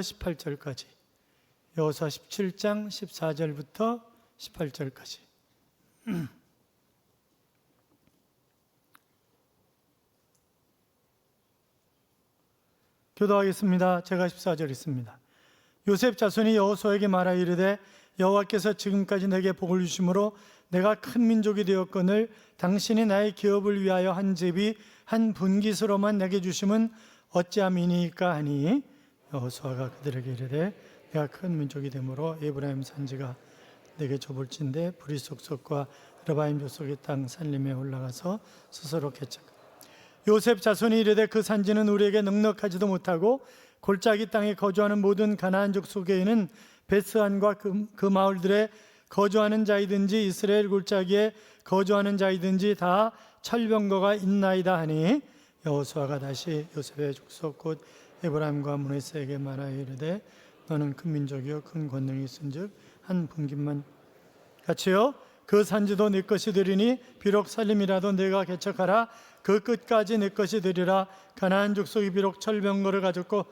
18절까지 여호수아 17장 14절부터 18절까지 교도하겠습니다. 제가 14절 있습니다. 요셉 자손이 여호수아에게 말하 이르되 여호와께서 지금까지 내게 복을 주심으로 내가 큰 민족이 되었거늘 당신이 나의 기업을 위하여 한 제비 한 분깃으로만 내게 주심은 어찌함이니까 하니 여호수아가 그들에게 이르되 내가 큰 민족이 되므로 에브라임 산지가 내게 좁을진데 브리 속속과 르바임 족속의 땅 산림에 올라가서 스스로 개척. 요셉 자손이 이르되 그 산지는 우리에게 넉넉하지도 못하고 골짜기 땅에 거주하는 모든 가나안 족 속에는 베스안과 그, 그 마을들에 거주하는 자이든지 이스라엘 골짜기에 거주하는 자이든지 다 철병거가 있나이다 하니 여호수아가 다시 요셉의 족속 곧 에브라임과 문에스에게 말하여 이르되 너는 큰 민족이요 큰 권능이 있은즉 한 분깃만. 같이요 그 산지도 내 것이 되리니 비록 살림이라도 내가 개척하라. 그 끝까지 내 것이 되리라. 가나안 족속이 비록 철병거를 가졌고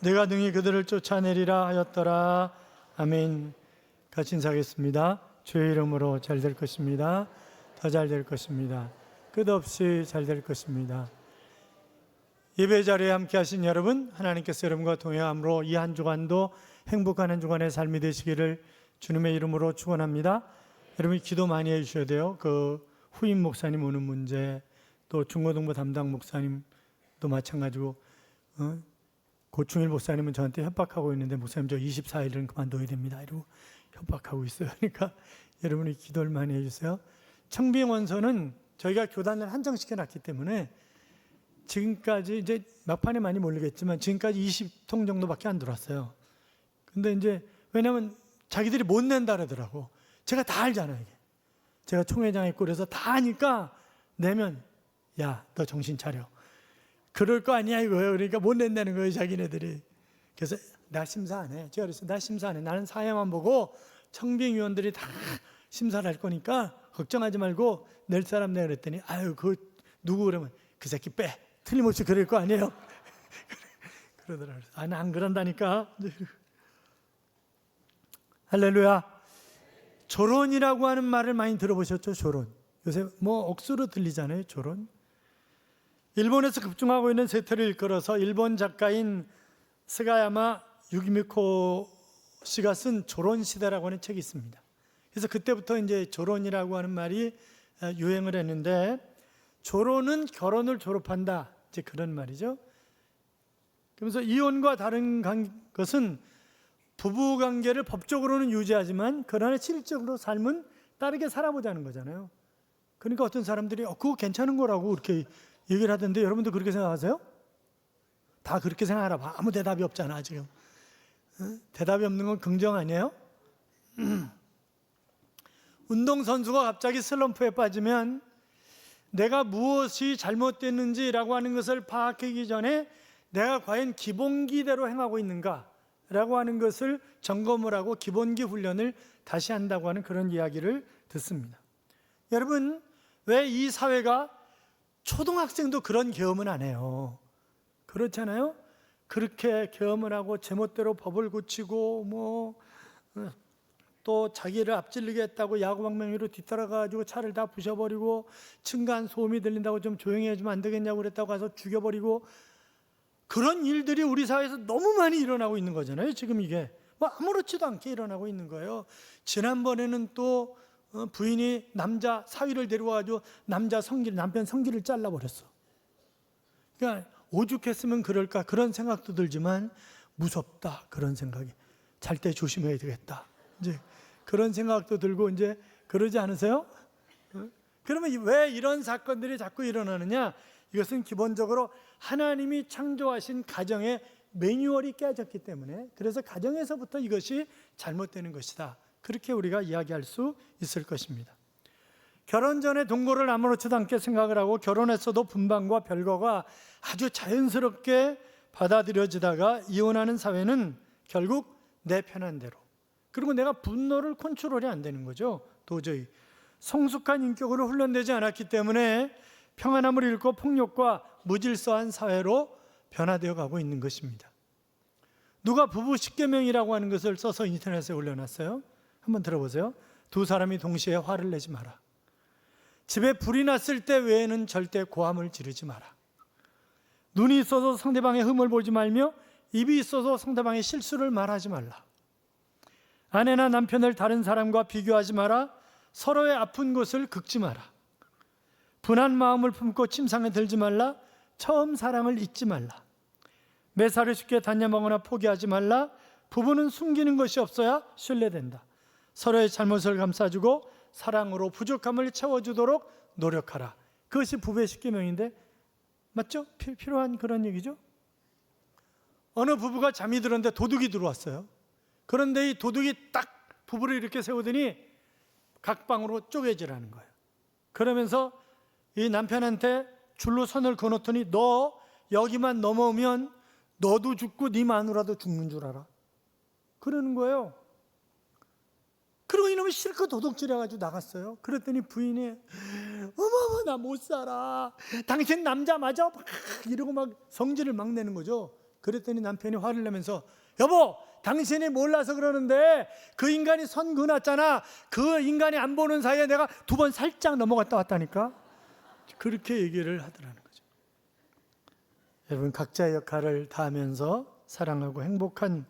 내가 능히 그들을 쫓아내리라 하였더라. 아멘. 같이 인사하겠습니다. 주의 이름으로 잘 될 것입니다. 더 잘 될 것입니다. 끝없이 잘 될 것입니다 예배 자리에 함께 하신 여러분 하나님께서 여러분과 동행함으로 이 한 주간도 행복한 한 주간의 삶이 되시기를 주님의 이름으로 축원합니다. 여러분이 기도 많이 해 주셔야 돼요. 그 후임 목사님 오는 문제 또 중고등부 담당 목사님도 마찬가지고 어? 고충일 목사님은 저한테 협박하고 있는데 목사님 저 24일은 그만둬야 됩니다. 이러고 협박하고 있어요. 그러니까 여러분이 기도를 많이 해주세요. 청빙원서는 저희가 교단을 한정시켜 놨기 때문에 지금까지 이제 막판에 많이 몰리겠지만 지금까지 20통 정도밖에 안 들어왔어요. 근데 이제 왜냐면 자기들이 못 낸다 그러더라고. 제가 다 알잖아요. 이게. 제가 총회장에 꼴에서 다 아니까 내면 야, 너 정신 차려. 그럴 거 아니야 이거예요. 그러니까 못 낸다는 거예요, 자기네들이. 그래서 나 심사 안 해. 제가 그랬어요. 나 심사 안 해. 나는 사회만 보고 청빙위원들이 다 심사를 할 거니까 걱정하지 말고 낼 사람 내가 그랬더니 아유, 그 누구 그러면 그 새끼 빼. 틀림없이 그럴 거 아니에요. 그러더라고요. 아, 나안 그런다니까. 할렐루야. 조론이라고 하는 말을 많이 들어보셨죠? 조론. 요새 뭐 억수로 들리잖아요. 조론. 일본에서 급증하고 있는 세태를 일컬어서 일본 작가인 스가야마 유기미코 씨가 쓴 조론 시대라고 하는 책이 있습니다. 그래서 그때부터 이제 조론이라고 하는 말이 유행을 했는데 조론은 결혼을 졸업한다. 이제 그런 말이죠. 그러면서 이혼과 다른 것은 부부 관계를 법적으로는 유지하지만 그러나 실질적으로 삶은 다르게 살아보자는 거잖아요. 그러니까 어떤 사람들이 어, 그거 괜찮은 거라고 이렇게 얘기를 하던데 여러분도 그렇게 생각하세요? 다 그렇게 생각하라. 아무 대답이 없잖아 지금. 어? 대답이 없는 건 긍정 아니에요? 운동 선수가 갑자기 슬럼프에 빠지면 내가 무엇이 잘못됐는지라고 하는 것을 파악하기 전에 내가 과연 기본기대로 행하고 있는가라고 하는 것을 점검을 하고 기본기 훈련을 다시 한다고 하는 그런 이야기를 듣습니다. 여러분, 왜 이 사회가 초등학생도 그런 경험은 안 해요? 그렇잖아요? 그렇게 경험을 하고 제멋대로 법을 고치고 뭐 어, 또 자기를 앞질르게 했다고 야구방망이로 뒤따라가지고 차를 다 부셔버리고 층간 소음이 들린다고 좀 조용히 해주면 안 되겠냐고 그랬다고 가서 죽여버리고 그런 일들이 우리 사회에서 너무 많이 일어나고 있는 거잖아요. 지금 이게 뭐 아무렇지도 않게 일어나고 있는 거예요. 지난번에는 또 어, 부인이 남자 사위를 데려와가지고 남자 성기 남편 성기를 잘라버렸어. 그러니까 오죽했으면 그럴까 그런 생각도 들지만 무섭다 그런 생각이 잘 때 조심해야 되겠다. 이제 그런 생각도 들고 이제 그러지 않으세요? 어? 그러면 왜 이런 사건들이 자꾸 일어나느냐? 이것은 기본적으로 하나님이 창조하신 가정의 매뉴얼이 깨졌기 때문에 그래서 가정에서부터 이것이 잘못되는 것이다. 그렇게 우리가 이야기할 수 있을 것입니다. 결혼 전에 동거를 아무렇지도 않게 생각을 하고 결혼했어도 분방과 별거가 아주 자연스럽게 받아들여지다가 이혼하는 사회는 결국 내 편한 대로 그리고 내가 분노를 컨트롤이 안 되는 거죠. 도저히 성숙한 인격으로 훈련되지 않았기 때문에 평안함을 잃고 폭력과 무질서한 사회로 변화되어 가고 있는 것입니다. 누가 부부 십계명이라고 하는 것을 써서 인터넷에 올려놨어요. 한번 들어보세요. 두 사람이 동시에 화를 내지 마라. 집에 불이 났을 때 외에는 절대 고함을 지르지 마라. 눈이 있어서 상대방의 흠을 보지 말며 입이 있어서 상대방의 실수를 말하지 말라. 아내나 남편을 다른 사람과 비교하지 마라. 서로의 아픈 곳을 긁지 마라. 분한 마음을 품고 침상에 들지 말라. 처음 사랑을 잊지 말라. 매사를 쉽게 단념하거나 포기하지 말라. 부부는 숨기는 것이 없어야 신뢰된다. 서로의 잘못을 감싸주고 사랑으로 부족함을 채워주도록 노력하라. 그것이 부부의 십계명인데 맞죠? 피- 필요한 그런 얘기죠. 어느 부부가 잠이 들었는데 도둑이 들어왔어요. 그런데 이 도둑이 딱 부부를 이렇게 세우더니 각 방으로 쪼개지라는 거예요. 그러면서 이 남편한테 줄로 선을 그어놓더니 너 여기만 넘어오면 너도 죽고 네 마누라도 죽는 줄 알아. 그러는 거예요. 그리고 이놈이 실컷 도둑질해가지고 나갔어요. 그랬더니 부인이 어머 나못 살아. 당신 남자 맞아? 막 이러고 막 성질을 막 내는 거죠. 그랬더니 남편이 화를 내면서 여보 당신이 몰라서 그러는데 그 인간이 선 그어놨잖아. 그 인간이 안 보는 사이에 내가 두 번 살짝 넘어갔다 왔다니까. 그렇게 얘기를 하더라는 거죠. 여러분 각자의 역할을 다하면서 사랑하고 행복한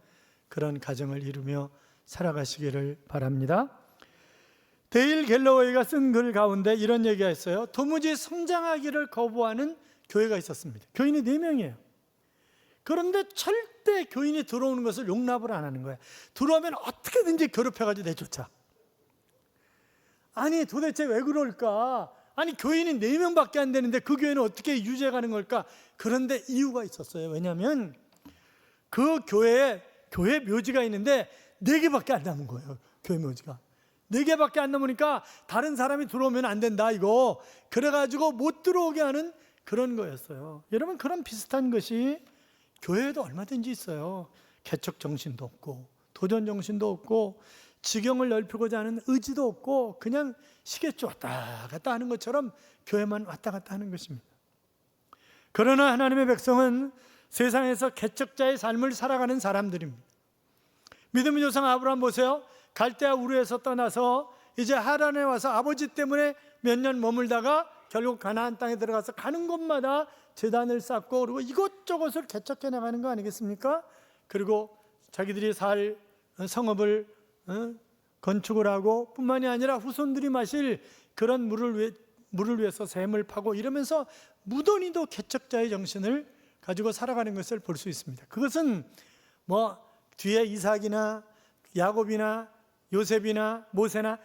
그런 가정을 이루며 살아가시기를 바랍니다. 데일 갤러웨이가 쓴 글 가운데 이런 얘기가 있어요. 도무지 성장하기를 거부하는 교회가 있었습니다. 교인이 네 명이에요. 그런데 절대 교인이 들어오는 것을 용납을 안 하는 거예요. 들어오면 어떻게든지 괴롭혀가지고 내쫓아. 아니 도대체 왜 그럴까? 아니 교인이 네 명밖에 안 되는데 그 교회는 어떻게 유지해가는 걸까? 그런데 이유가 있었어요. 왜냐하면 그 교회에 교회 묘지가 있는데 네 개밖에 안 남은 거예요. 교회 묘지가 네 개밖에 안 남으니까 다른 사람이 들어오면 안 된다 이거. 그래가지고 못 들어오게 하는 그런 거였어요. 여러분 그런 비슷한 것이 교회에도 얼마든지 있어요. 개척 정신도 없고 도전 정신도 없고 지경을 넓히고자 하는 의지도 없고 그냥 시계추 왔다 갔다 하는 것처럼 교회만 왔다 갔다 하는 것입니다. 그러나 하나님의 백성은 세상에서 개척자의 삶을 살아가는 사람들입니다. 믿음의 조상 아브라함 보세요. 갈대아 우르에서 떠나서 이제 하란에 와서 아버지 때문에 몇 년 머물다가 결국 가나안 땅에 들어가서 가는 곳마다 재단을 쌓고 그리고 이것저것을 개척해 나가는 거 아니겠습니까? 그리고 자기들이 살 성읍을 어, 건축을 하고 뿐만이 아니라 후손들이 마실 그런 물을 위해, 물을 위해서 샘을 파고 이러면서 무던히도 개척자의 정신을 가지고 살아가는 것을 볼 수 있습니다. 그것은 뭐 뒤에 이삭이나 야곱이나 요셉이나 모세나 다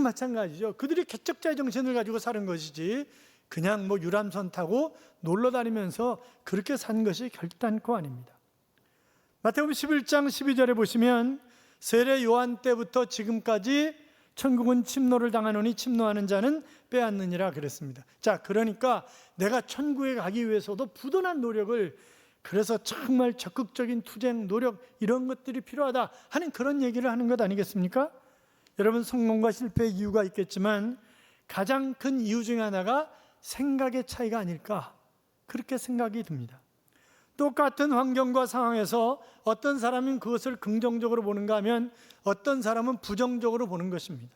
마찬가지죠. 그들이 개척자의 정신을 가지고 사는 것이지 그냥 뭐 유람선 타고 놀러 다니면서 그렇게 산 것이 결단코 아닙니다. 마태복음 11장 12절에 보시면 세례 요한 때부터 지금까지 천국은 침노를 당하노니 침노하는 자는 빼앗느니라 그랬습니다. 자, 그러니까 내가 천국에 가기 위해서도 부단한 노력을 그래서 정말 적극적인 투쟁, 노력 이런 것들이 필요하다 하는 그런 얘기를 하는 것 아니겠습니까? 여러분 성공과 실패의 이유가 있겠지만 가장 큰 이유 중에 하나가 생각의 차이가 아닐까 그렇게 생각이 듭니다. 똑같은 환경과 상황에서 어떤 사람은 그것을 긍정적으로 보는가 하면 어떤 사람은 부정적으로 보는 것입니다.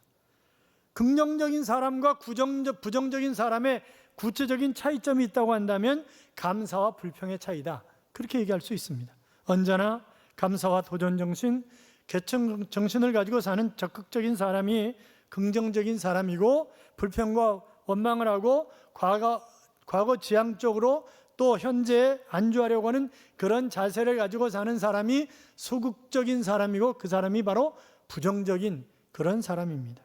긍정적인 사람과 부정적, 부정적인 사람의 구체적인 차이점이 있다고 한다면 감사와 불평의 차이다. 그렇게 얘기할 수 있습니다. 언제나 감사와 도전 정신, 개척 정신을 가지고 사는 적극적인 사람이 긍정적인 사람이고 불평과 원망을 하고 과거 과거 지향적으로 또 현재에 안주하려고 하는 그런 자세를 가지고 사는 사람이 소극적인 사람이고 그 사람이 바로 부정적인 그런 사람입니다.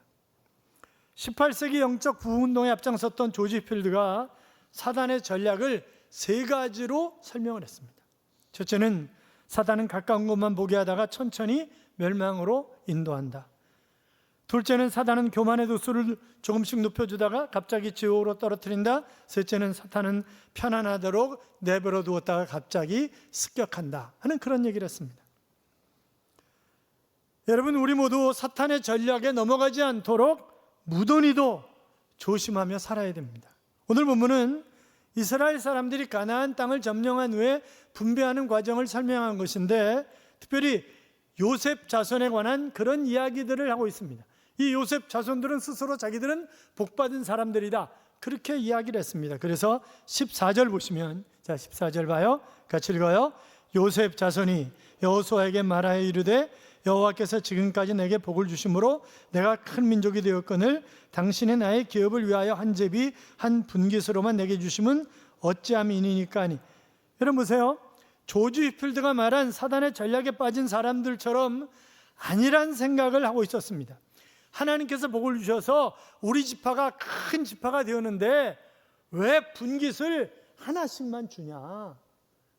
18세기 영적 부운동에 앞장섰던 조지 필드가 사단의 전략을 세 가지로 설명을 했습니다. 첫째는 사단은 가까운 것만 보게 하다가 천천히 멸망으로 인도한다. 둘째는 사단은 교만의 도수를 조금씩 높여주다가 갑자기 지옥으로 떨어뜨린다. 셋째는 사탄은 편안하도록 내버려 두었다가 갑자기 습격한다. 하는 그런 얘기를 했습니다. 여러분, 우리 모두 사탄의 전략에 넘어가지 않도록 무던히도 조심하며 살아야 됩니다. 오늘 본문은 이스라엘 사람들이 가나안 땅을 점령한 후에 분배하는 과정을 설명한 것인데 특별히 요셉 자손에 관한 그런 이야기들을 하고 있습니다. 이 요셉 자손들은 스스로 자기들은 복받은 사람들이다. 그렇게 이야기를 했습니다. 그래서 14절 보시면 자 14절 봐요. 같이 읽어요. 요셉 자손이 여호수아에게 말하여 이르되 여호와께서 지금까지 내게 복을 주심으로 내가 큰 민족이 되었거늘 당신이 나의 기업을 위하여 한 제비 한 분깃으로만 내게 주심은 어찌함이니까 하니 여러분 보세요. 조지 휘필드가 말한 사단의 전략에 빠진 사람들처럼 아니란 생각을 하고 있었습니다. 하나님께서 복을 주셔서 우리 지파가 큰 지파가 되었는데 왜 분깃을 하나씩만 주냐?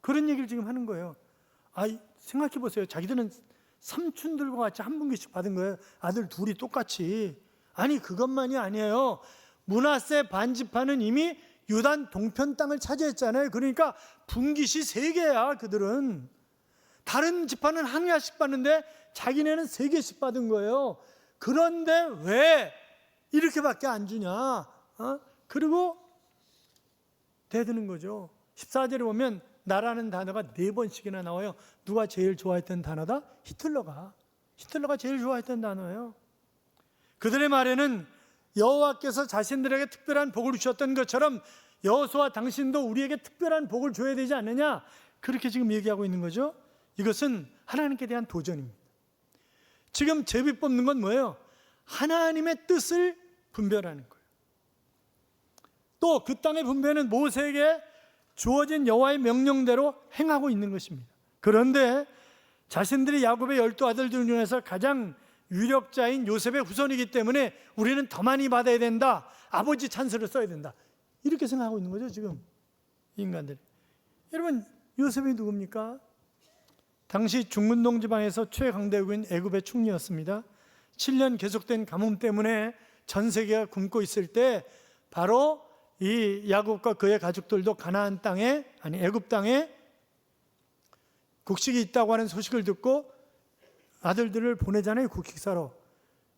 그런 얘기를 지금 하는 거예요. 아, 생각해 보세요. 자기들은 삼촌들과 같이 한 분기씩 받은 거예요. 아들 둘이 똑같이. 아니 그것만이 아니에요. 문하세 반지파는 이미 유단 동편 땅을 차지했잖아요. 그러니까 분깃이 세 개야 그들은. 다른 지파는 한 개씩 받는데 자기네는 세 개씩 받은 거예요. 그런데 왜 이렇게밖에 안 주냐? 어? 그리고 대드는 거죠. 14절에 보면 나라는 단어가 네 번씩이나 나와요. 누가 제일 좋아했던 단어다? 히틀러가. 히틀러가 제일 좋아했던 단어예요. 그들의 말에는 여호와께서 자신들에게 특별한 복을 주셨던 것처럼 여호수아 당신도 우리에게 특별한 복을 줘야 되지 않느냐? 그렇게 지금 얘기하고 있는 거죠. 이것은 하나님께 대한 도전입니다. 지금 제비 뽑는 건 뭐예요? 하나님의 뜻을 분별하는 거예요. 또 그 땅의 분배는 모세에게 주어진 여호와의 명령대로 행하고 있는 것입니다. 그런데 자신들이 야곱의 열두 아들들 중에서 가장 유력자인 요셉의 후손이기 때문에 우리는 더 많이 받아야 된다. 아버지 찬스를 써야 된다. 이렇게 생각하고 있는 거죠, 지금 인간들이. 여러분, 요셉이 누굽니까? 당시 중문동 지방에서 최강대국인 애굽의 총리였습니다. 7년 계속된 가뭄 때문에 전 세계가 굶고 있을 때 바로 이 야곱과 그의 가족들도 가나안 땅에 아니 애굽 땅에 곡식이 있다고 하는 소식을 듣고 아들들을 보내잖아요 곡식사로.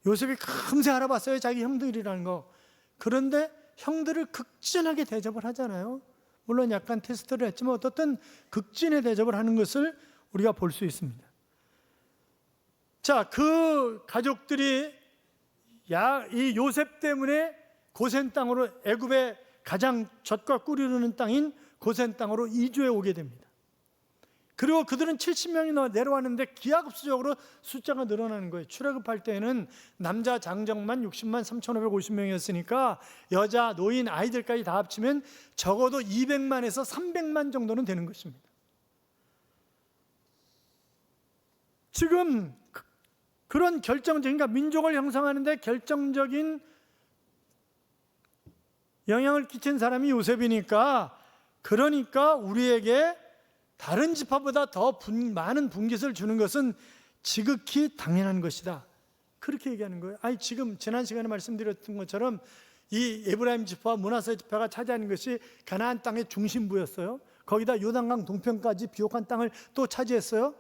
요셉이 금세 알아봤어요 자기 형들이라는 거. 그런데 형들을 극진하게 대접을 하잖아요. 물론 약간 테스트를 했지만 어떻든 극진의 대접을 하는 것을 우리가 볼 수 있습니다. 자 그 가족들이 야, 이 요셉 때문에 고센 땅으로 애굽의 가장 젖과 꿀이 흐르는 땅인 고센 땅으로 이주해 오게 됩니다. 그리고 그들은 70명이 내려왔는데 기하급수적으로 숫자가 늘어나는 거예요. 출애굽할 때는 남자 장정만 60만 3,550명이었으니까 여자, 노인, 아이들까지 다 합치면 적어도 200만에서 300만 정도는 되는 것입니다. 지금 그- 그런 결정적인 그러니까 민족을 형성하는데 결정적인 영향을 끼친 사람이 요셉이니까 그러니까 우리에게 다른 지파보다 더 분, 많은 분깃을 주는 것은 지극히 당연한 것이다. 그렇게 얘기하는 거예요. 아니 지금 지난 시간에 말씀드렸던 것처럼 이 에브라임 지파와 문하세 지파가 차지하는 것이 가나안 땅의 중심부였어요. 거기다 요단강 동편까지 비옥한 땅을 또 차지했어요.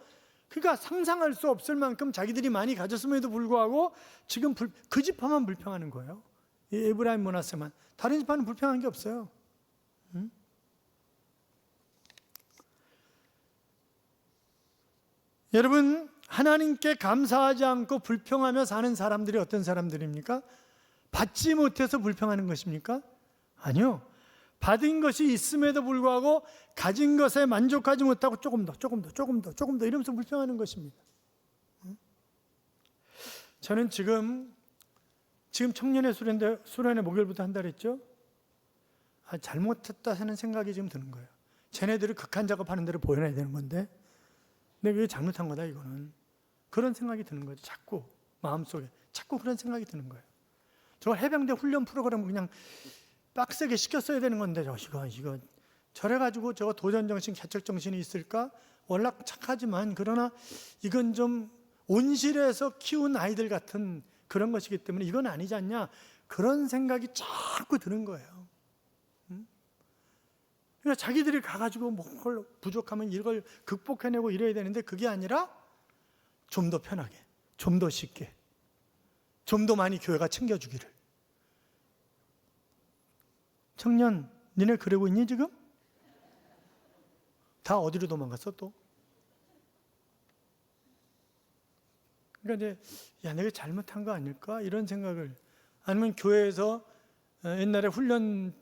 그러니까 상상할 수 없을 만큼 자기들이 많이 가졌음에도 불구하고 지금 불, 그 지파만 불평하는 거예요. 이 에브라임 문하세만 다른 지파는 불평한 게 없어요. 응? 여러분 하나님께 감사하지 않고 불평하며 사는 사람들이 어떤 사람들입니까? 받지 못해서 불평하는 것입니까? 아니요. 받은 것이 있음에도 불구하고 가진 것에 만족하지 못하고 조금 더, 조금 더, 조금 더, 조금 더 이러면서 불평하는 것입니다. 응? 저는 지금 지금 청년의 수련대 수련회 목요일부터 한다 그랬죠? 아, 잘못했다 하는 생각이 지금 드는 거예요. 쟤네들이 극한 작업하는 대로 보여야 되는 건데, 근데 왜 잘못한 거다 이거는 그런 생각이 드는 거죠. 자꾸 마음속에 자꾸 그런 생각이 드는 거예요. 저 해병대 훈련 프로그램 그냥 빡세게 시켰어야 되는 건데 저 이거 이거 저래 가지고 저거 도전 정신, 개척 정신이 있을까? 월락 착하지만 그러나 이건 좀 온실에서 키운 아이들 같은 그런 것이기 때문에 이건 아니지 않냐 그런 생각이 자꾸 드는 거예요. 음? 그러니까 자기들이 가가지고 뭘 부족하면 이걸 극복해내고 이래야 되는데 그게 아니라 좀 더 편하게, 좀 더 쉽게, 좀 더 많이 교회가 챙겨주기를. 청년 니네 그러고 있니 지금? 다 어디로 도망갔어 또? 그러니까 이제 야 내가 잘못한 거 아닐까 이런 생각을 아니면 교회에서 어, 옛날에 훈련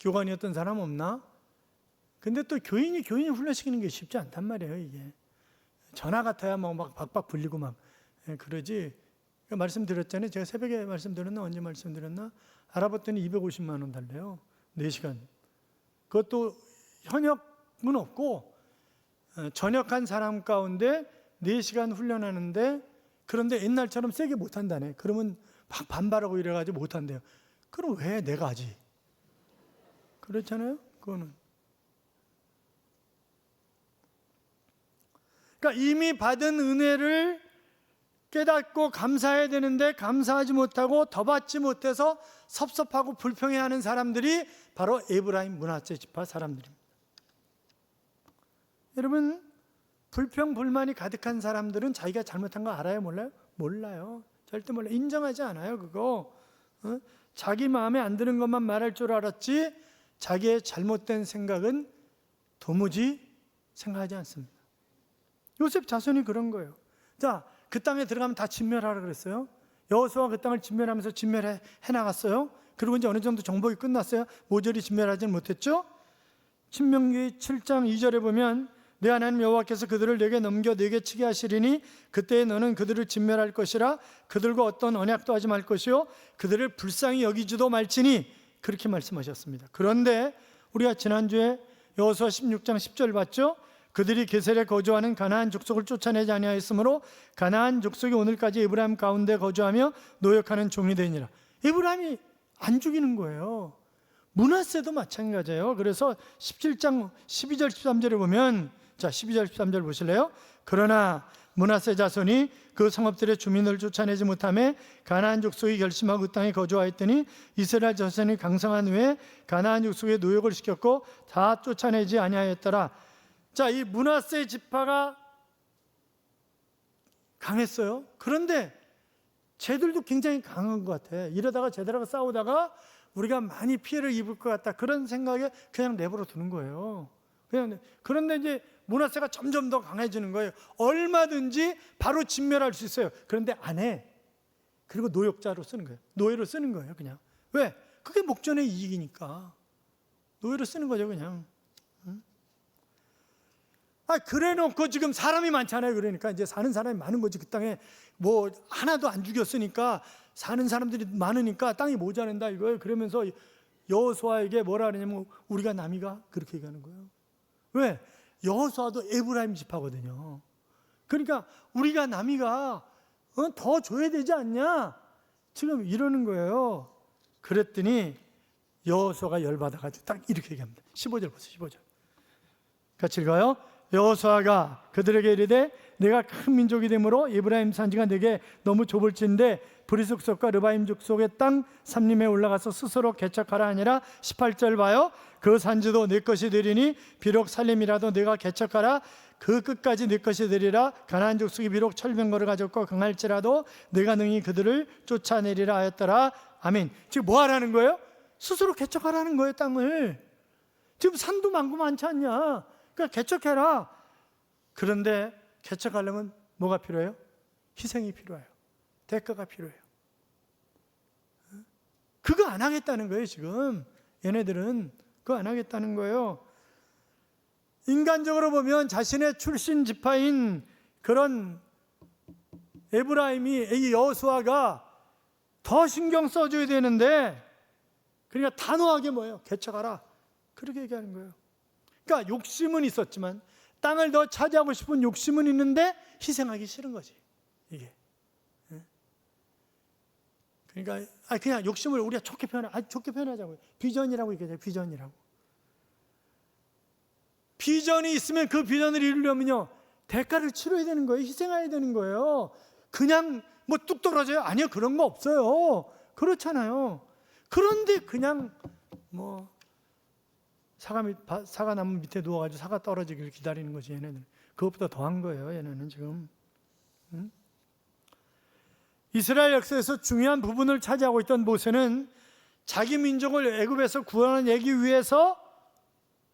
교관이었던 사람 없나? 근데 또 교인이 교인이 훈련시키는 게 쉽지 않단 말이에요 이게 전화 같아야 뭐막 박박 불리고 막 예, 그러지 그러니까 말씀드렸잖아요 제가 새벽에 말씀드렸나 언제 말씀드렸나 알아봤더니 250만 원 달래요 4시간 그것도 현역은 없고 어, 전역한 사람 가운데 4시간 훈련하는데 그런데 옛날처럼 세게 못 한다네. 그러면 막 반발하고 이래 가지고 못 한대요. 그럼 왜 내가 하지? 그렇잖아요? 그거는. 그러니까 이미 받은 은혜를 깨닫고 감사해야 되는데 감사하지 못하고 더 받지 못해서 섭섭하고 불평해하는 사람들이 바로 에브라임 문화재 지파 사람들입니다. 여러분 불평 불만이 가득한 사람들은 자기가 잘못한 거 알아요 몰라요? 몰라요. 절대 몰라. 인정하지 않아요 그거. 어? 자기 마음에 안 드는 것만 말할 줄 알았지 자기의 잘못된 생각은 도무지 생각하지 않습니다. 요셉 자손이 그런 거예요. 자, 그 땅에 들어가면 다 진멸하라 그랬어요. 여호수아 그 땅을 진멸하면서 진멸해 해 나갔어요. 그리고 이제 어느 정도 정복이 끝났어요. 모조리 진멸하지는 못했죠. 신명기 7장 2절에 보면 내 하나님 여호와께서 그들을 내게 넘겨 내게 치게 하시리니 그때에 너는 그들을 진멸할 것이라 그들과 어떤 언약도 하지 말 것이요 그들을 불쌍히 여기지도 말지니 그렇게 말씀하셨습니다. 그런데 우리가 지난주에 여호수아 16장 10절 봤죠? 그들이 게셀에 거주하는 가나안 족속을 쫓아내지 아니하였으므로 가나안 족속이 오늘까지 에브라임 가운데 거주하며 노역하는 종이 되니라. 에브라임이 안 죽이는 거예요. 문하세도 마찬가지예요. 그래서 17장 12절 13절에 보면 자 12절 13절 보실래요? 그러나 문하세 자손이 그 성읍들의 주민을 쫓아내지 못함에 가나안 족속이 결심하고 그 땅에 거주하였더니 이스라엘 자손이 강성한 후에 가나안 족속에 노역을 시켰고 다 쫓아내지 아니하였더라. 자, 이 문하세 지파가 강했어요. 그런데 쟤들도 굉장히 강한 것 같아. 이러다가 쟤들하고 싸우다가 우리가 많이 피해를 입을 것 같다. 그런 생각에 그냥 내버려 두는 거예요. 그냥 그런데 이제 문화세가 점점 더 강해지는 거예요. 얼마든지 바로 진멸할 수 있어요. 그런데 안 해. 그리고 노역자로 쓰는 거예요. 노예로 쓰는 거예요, 그냥. 왜? 그게 목전의 이익이니까. 노예로 쓰는 거죠, 그냥. 응? 아, 그래 놓고 지금 사람이 많잖아요. 그러니까 이제 사는 사람이 많은 거지. 그 땅에 뭐 하나도 안 죽였으니까 사는 사람들이 많으니까 땅이 모자란다 이거예요. 그러면서 여호수아에게 뭐라 그러냐면 우리가 남이가 그렇게 얘기하는 거예요. 왜? 여호수아도 에브라임 지파거든요. 그러니까 우리가 남이가 어, 더 줘야 되지 않냐? 지금 이러는 거예요. 그랬더니 여호수아가 열받아 가지고 딱 이렇게 얘기합니다. 15절 보세요. 15절. 같이 읽어요. 여호수아가 그들에게 이르되 내가 큰 민족이 되므로 이브라임 산지가 내게 너무 좁을진데 브리숙 속과 르바임 족속의 땅 삼림에 올라가서 스스로 개척하라 아니라 18절 봐요. 그 산지도 내 것이 되리니 비록 살림이라도 내가 개척하라 그 끝까지 내 것이 되리라 가나안 족속이 비록 철병거를 가졌고 강할지라도 내가 능히 그들을 쫓아내리라 하였더라 아멘. 지금 뭐 하라는 거예요? 스스로 개척하라는 거예요 땅을. 지금 산도 많고 많지 않냐? 그러니까 개척해라. 그런데 개척하려면 뭐가 필요해요? 희생이 필요해요. 대가가 필요해요. 그거 안 하겠다는 거예요, 지금. 얘네들은 그거 안 하겠다는 거예요. 인간적으로 보면 자신의 출신 지파인 그런 에브라임이 이 여호수아가 더 신경 써줘야 되는데 그러니까 단호하게 뭐예요? 개척하라. 그렇게 얘기하는 거예요. 그러니까 욕심은 있었지만 땅을 더 차지하고 싶은 욕심은 있는데 희생하기 싫은 거지. 이게. 예? 그러니까 아 그냥 욕심을 우리가 좋게 표현, 아 좋게 표현하자고요. 비전이라고 얘기하죠. 비전이라고. 비전이 있으면 그 비전을 이루려면요 대가를 치러야 되는 거예요. 희생해야 되는 거예요. 그냥 뭐 뚝 떨어져요? 아니요 그런 거 없어요. 그렇잖아요. 그런데 그냥 뭐 사과 밑 사과 나무 밑에 누워가지고 사과 떨어지기를 기다리는 거지 얘네는. 그것보다 더한 거예요. 얘네는 지금. 응? 이스라엘 역사에서 중요한 부분을 차지하고 있던 모세는 자기 민족을 애굽에서 구원하기 위해서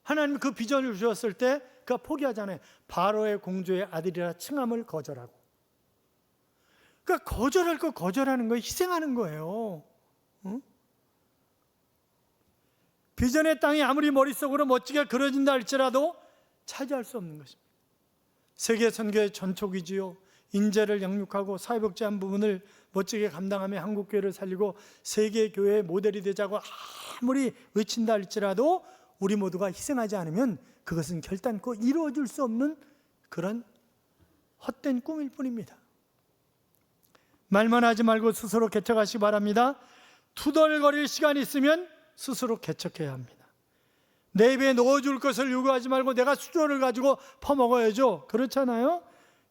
하나님 그 비전을 주셨을 때 그가 포기하잖아요. 바로의 공주의 아들이라 칭함을 거절하고. 그러니까 거절할 거 거절하는 거 희생하는 거예요. 응? 비전의 땅이 아무리 머릿속으로 멋지게 그려진다 할지라도 차지할 수 없는 것입니다. 세계 선교의 전촉이지요. 인재를 양육하고 사회복지한 부분을 멋지게 감당하며 한국 교회를 살리고 세계 교회의 모델이 되자고 아무리 외친다 할지라도 우리 모두가 희생하지 않으면 그것은 결단코 이루어질 수 없는 그런 헛된 꿈일 뿐입니다. 말만 하지 말고 스스로 개척하시기 바랍니다. 투덜거릴 시간이 있으면 스스로 개척해야 합니다. 내 입에 넣어줄 것을 요구하지 말고 내가 수저를 가지고 퍼먹어야죠. 그렇잖아요?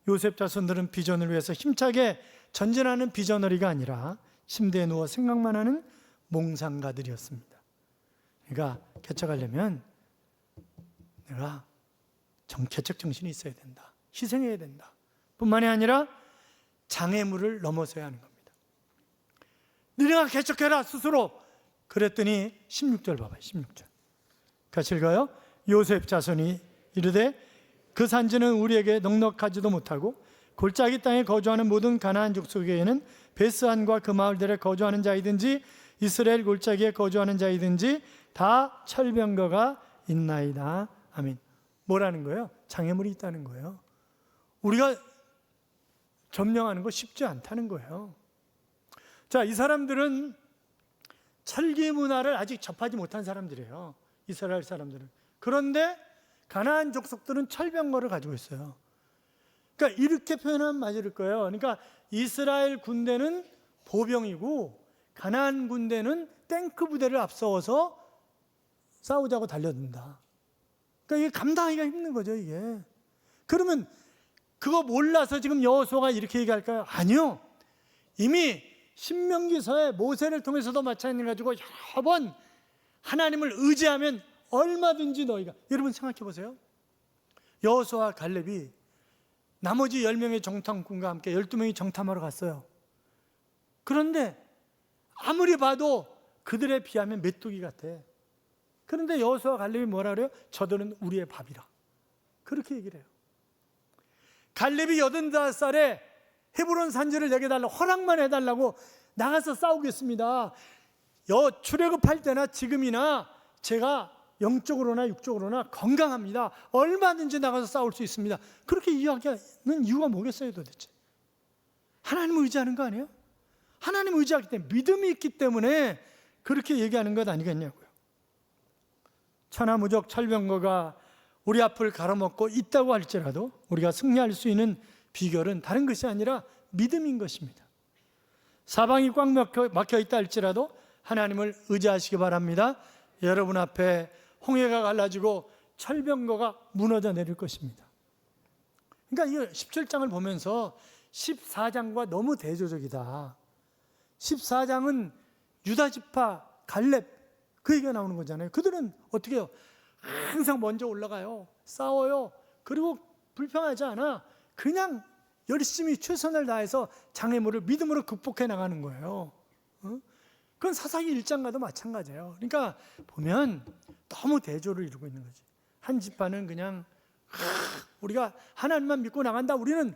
요셉 자손들은 비전을 위해서 힘차게 전진하는 비전어리가 아니라 침대에 누워 생각만 하는 몽상가들이었습니다. 그러니까 개척하려면 내가 정 개척 정신이 있어야 된다. 희생해야 된다. 뿐만이 아니라 장애물을 넘어서야 하는 겁니다. 너네가 개척해라 스스로. 그랬더니 16절 봐봐요. 16절. 같이 읽어요. 요셉 자손이 이르되 그 산지는 우리에게 넉넉하지도 못하고 골짜기 땅에 거주하는 모든 가나안 족속에게는 베스안과 그 마을들에 거주하는 자이든지 이스라엘 골짜기에 거주하는 자이든지 다 철병거가 있나이다. 아멘. 뭐라는 거예요? 장애물이 있다는 거예요. 우리가 점령하는 거 쉽지 않다는 거예요. 자, 이 사람들은 철기 문화를 아직 접하지 못한 사람들이에요. 이스라엘 사람들은. 그런데 가나안 족속들은 철병거를 가지고 있어요. 그러니까 이렇게 표현하면 맞을 거예요. 그러니까 이스라엘 군대는 보병이고 가나안 군대는 탱크 부대를 앞서서 싸우자고 달려든다. 그러니까 이게 감당하기가 힘든 거죠, 이게. 그러면 그거 몰라서 지금 여호수아가 이렇게 얘기할까요? 아니요. 이미 신명기서에 모세를 통해서도 마찬가지를 가지고 여러 번 하나님을 의지하면 얼마든지 너희가 여러분 생각해 보세요. 여호수아 갈렙이 나머지 10명의 정탐꾼과 함께 12명이 정탐하러 갔어요. 그런데 아무리 봐도 그들에 비하면 메뚜기 같아. 그런데 여호수아 갈렙이 뭐라 그래요? 저들은 우리의 밥이라. 그렇게 얘기를 해요. 갈렙이 85살에 헤브론 산지를 내게 달라 허락만 해달라고 나가서 싸우겠습니다. 여 출애굽할 때나 지금이나 제가 영적으로나 육적으로나 건강합니다. 얼마든지 나가서 싸울 수 있습니다. 그렇게 이야기하는 이유가 뭐겠어요, 도대체? 하나님 의지하는 거 아니에요? 하나님 의지하기 때문에 믿음이 있기 때문에 그렇게 얘기하는 것 아니겠냐고요. 천하무적 철병거가 우리 앞을 가로막고 있다고 할지라도 우리가 승리할 수 있는 비결은 다른 것이 아니라 믿음인 것입니다. 사방이 꽉 막혀, 막혀 있다 할지라도 하나님을 의지하시기 바랍니다. 여러분 앞에 홍해가 갈라지고 철병거가 무너져 내릴 것입니다. 그러니까 이 17장을 보면서 14장과 너무 대조적이다. 14장은 유다 지파 갈렙 그 얘기가 나오는 거잖아요. 그들은 어떻게 해요? 항상 먼저 올라가요. 싸워요. 그리고 불평하지 않아. 그냥 열심히 최선을 다해서 장애물을 믿음으로 극복해 나가는 거예요. 어? 그건 사사기 1장과도 마찬가지예요. 그러니까 보면 너무 대조를 이루고 있는 거지. 한 집안은 그냥 하, 우리가 하나님만 믿고 나간다. 우리는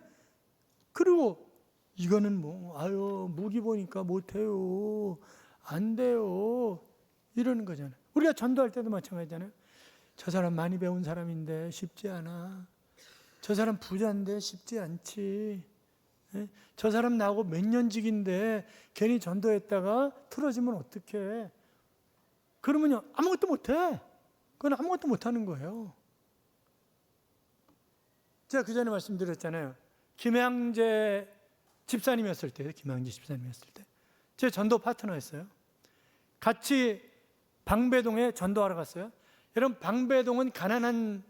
그리고 이거는 뭐 아유 무기 보니까 못해요. 안 돼요. 이러는 거잖아요. 우리가 전도할 때도 마찬가지잖아요. 저 사람 많이 배운 사람인데 쉽지 않아. 저 사람 부자인데 쉽지 않지. 예? 저 사람 나하고 몇 년직인데 괜히 전도했다가 틀어지면 어떡해. 그러면요, 아무것도 못해. 그건 아무것도 못하는 거예요. 제가 그 전에 말씀드렸잖아요. 김양재 집사님이었을 때, 김양재 집사님이었을 때. 제 전도 파트너였어요. 같이 방배동에 전도하러 갔어요. 여러분, 방배동은 가난한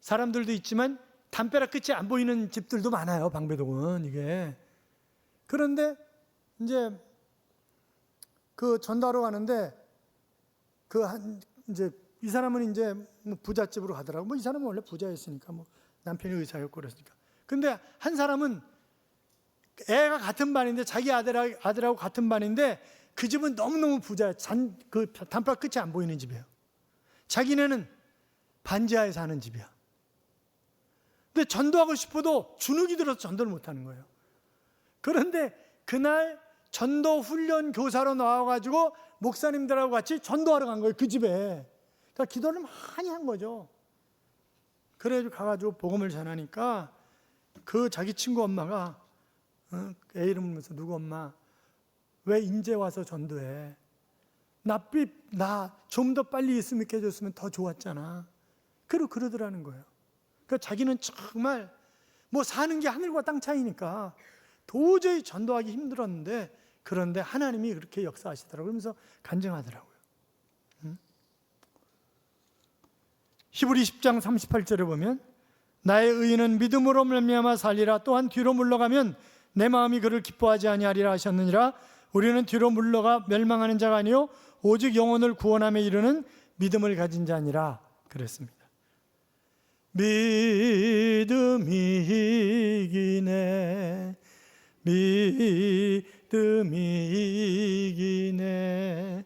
사람들도 있지만 담벼락 끝이 안 보이는 집들도 많아요. 방배동은 이게. 그런데 이제 그 전도하러 가는데 그 한 이제 이 사람은 이제 뭐 부잣집으로 가더라고. 뭐 이 사람은 원래 부자였으니까 뭐 남편이 의사였고 그랬으니까. 근데 한 사람은 애가 같은 반인데 자기 아들 아들하고 같은 반인데 그 집은 너무너무 부자, 잔, 그 단발 끝이 안 보이는 집이에요. 자기네는 반지하에 사는 집이야. 근데 전도하고 싶어도 주눅이 들어서 전도를 못 하는 거예요. 그런데 그날 전도 훈련 교사로 나와가지고 목사님들하고 같이 전도하러 간 거예요. 그 집에. 그러니까 기도를 많이 한 거죠. 그래가지고 가가지고 복음을 전하니까 그 자기 친구 엄마가 어, 애 이름 물면서 누구 엄마 왜 인제 와서 전도해? 나삐 나좀 더 빨리 있으면 있게 해줬으면 더 좋았잖아. 그러고 그러더라는 거예요. 그러니까 자기는 정말 뭐 사는 게 하늘과 땅 차이니까 도저히 전도하기 힘들었는데 그런데 하나님이 그렇게 역사하시더라고요. 그러면서 간증하더라고요. 음? 히브리 10장 38절에 보면 나의 의인은 믿음으로 말미암아 살리라 또한 뒤로 물러가면 내 마음이 그를 기뻐하지 아니하리라 하셨느니라 우리는 뒤로 물러가 멸망하는 자가 아니요 오직 영혼을 구원함에 이르는 믿음을 가진 자니라 그랬습니다. 믿음이 이기네. 믿음이 이기네.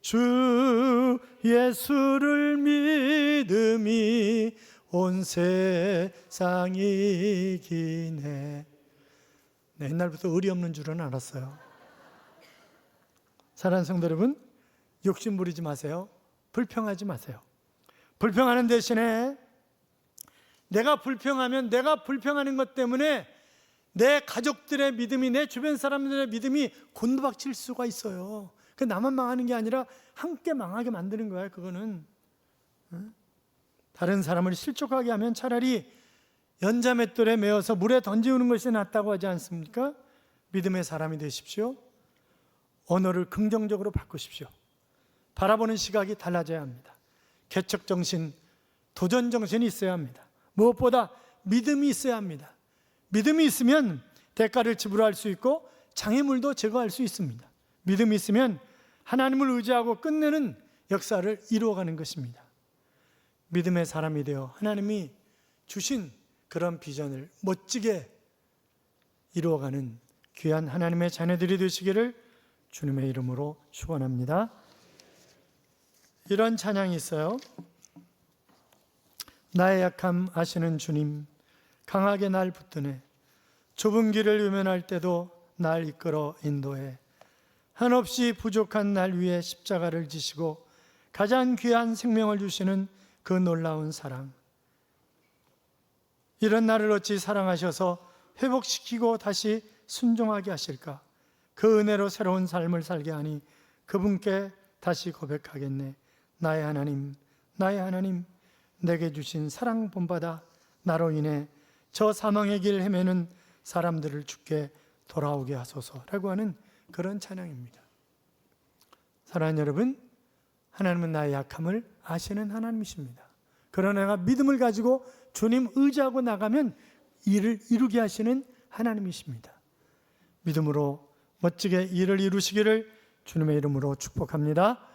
주 예수를 믿음이 온 세상 이 기네. 네, 옛날부터 의리 없는 줄은 알았어요. 사랑하는 성도 여러분 욕심 부리지 마세요. 불평하지 마세요. 불평하는 대신에 내가 불평하면 내가 불평하는 것 때문에 내 가족들의 믿음이 내 주변 사람들의 믿음이 곤두박질 수가 있어요. 그 나만 망하는 게 아니라 함께 망하게 만드는 거야. 그거는 응? 다른 사람을 실족하게 하면 차라리 연자맷돌에 메어서 물에 던지우는 것이 낫다고 하지 않습니까? 믿음의 사람이 되십시오. 언어를 긍정적으로 바꾸십시오. 바라보는 시각이 달라져야 합니다. 개척 정신, 도전 정신이 있어야 합니다. 무엇보다 믿음이 있어야 합니다. 믿음이 있으면 대가를 지불할 수 있고 장애물도 제거할 수 있습니다. 믿음이 있으면 하나님을 의지하고 끝내는 역사를 이루어가는 것입니다. 믿음의 사람이 되어 하나님이 주신 그런 비전을 멋지게 이루어가는 귀한 하나님의 자녀들이 되시기를 주님의 이름으로 축원합니다. 이런 찬양이 있어요. 나의 약함 아시는 주님 강하게 날 붙드네. 좁은 길을 외면할 때도 날 이끌어 인도해. 한없이 부족한 날 위에 십자가를 지시고 가장 귀한 생명을 주시는 그 놀라운 사랑. 이런 나를 어찌 사랑하셔서 회복시키고 다시 순종하게 하실까? 그 은혜로 새로운 삶을 살게 하니 그분께 다시 고백하겠네. 나의 하나님 나의 하나님 내게 주신 사랑 본받아 나로 인해 저 사망의 길 헤매는 사람들을 죽게 돌아오게 하소서라고 하는 그런 찬양입니다. 사랑하는 여러분, 하나님은 나의 약함을 아시는 하나님이십니다. 그러나 내가 믿음을 가지고 주님 의지하고 나가면 일을 이루게 하시는 하나님이십니다. 믿음으로 멋지게 일을 이루시기를 주님의 이름으로 축복합니다.